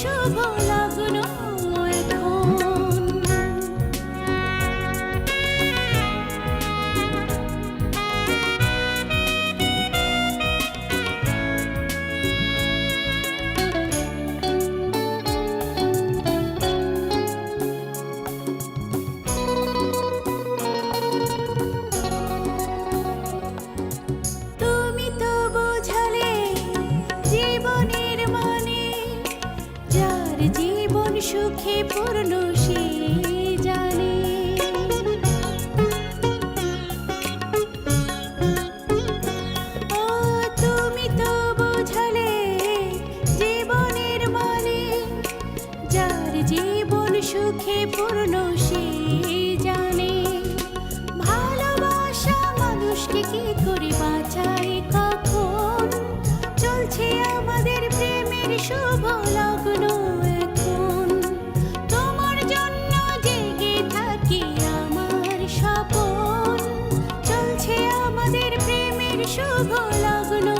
শুভ সুখে পূর্ণ সে জানে। ও, তুমি তো জীবনের মানে, যার জীবন জানে। ভালোবাসা মানুষকে কি করে শুভ লাগলো